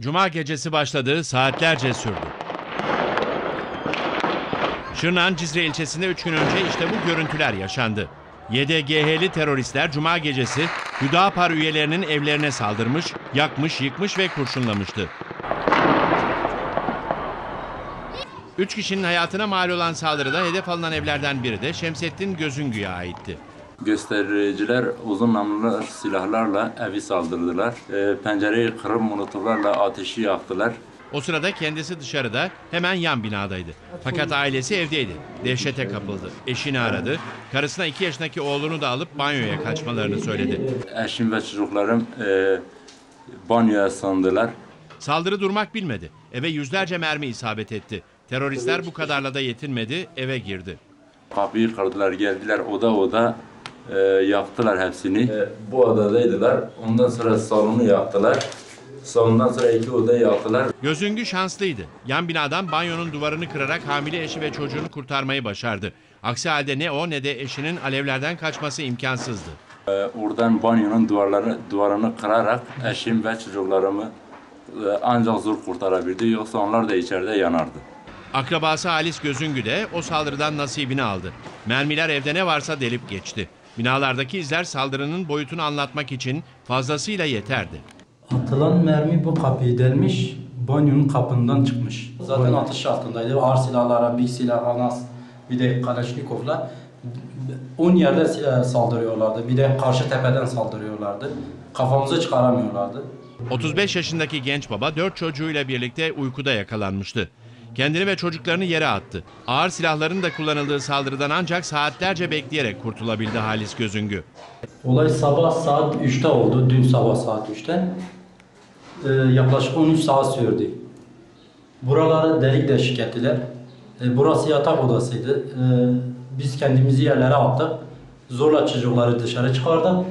Cuma gecesi başladığı saatlerce sürdü. Şırnak'ın Cizre ilçesinde 3 gün önce işte bu görüntüler yaşandı. YDGH'li teröristler Cuma gecesi Hüdapar üyelerinin evlerine saldırmış, yakmış, yıkmış ve kurşunlamıştı. Üç kişinin hayatına mal olan saldırıda hedef alınan evlerden biri de Şemsettin Gözüngü'ye aitti. Göstericiler uzun namlulu silahlarla evi saldırdılar. Ee, pencereyi kırıp molotoflarla ateşi yaktılar. O sırada kendisi dışarıda hemen yan binadaydı. Fakat ailesi evdeydi. Dehşete kapıldı. Eşini aradı. Karısına iki yaşındaki oğlunu da alıp banyoya kaçmalarını söyledi. Eşim ve çocuklarım e, banyoya sığındılar. Saldırı durmak bilmedi. Eve yüzlerce mermi isabet etti. Teröristler bu kadarla da yetinmedi, eve girdi. Kapıyı kırdılar, geldiler oda oda e, yaktılar hepsini. E, bu odadaydılar. Ondan sonra salonu yaktılar. Salondan sonra iki odayı yaktılar. Gözüngü şanslıydı. Yan binadan banyonun duvarını kırarak hamile eşi ve çocuğunu kurtarmayı başardı. Aksi halde ne o ne de eşinin alevlerden kaçması imkansızdı. E, oradan banyonun duvarlarını, duvarını kırarak eşim ve çocuklarımı e, ancak zor kurtarabildi. Yoksa onlar da içeride yanardı. Akrabası Halis Gözüngü de o saldırıdan nasibini aldı. Mermiler evde ne varsa delip geçti. Binalardaki izler saldırının boyutunu anlatmak için fazlasıyla yeterdi. Atılan mermi bu kapıyı delmiş, banyonun kapından çıkmış. Zaten atış altındaydı. Ağır silahlara, bir silah, anas, bir de Kalaşnikovlar 10 yerde saldırıyorlardı. Bir de karşı tepeden saldırıyorlardı. Kafamızı çıkaramıyorlardı. 35 yaşındaki genç baba 4 çocuğuyla birlikte uykuda yakalanmıştı. Kendini ve çocuklarını yere attı. Ağır silahların da kullanıldığı saldırıdan ancak saatlerce bekleyerek kurtulabildi Halis Gözüngü. Olay sabah saat 3'te oldu. Dün sabah saat 3'te. Ee, yaklaşık 13 saat sürdü. Buraları delik deşik ettiler. Ee, burası yatak odasıydı. Ee, biz kendimizi yerlere attık. Zorla çocukları dışarı çıkardık.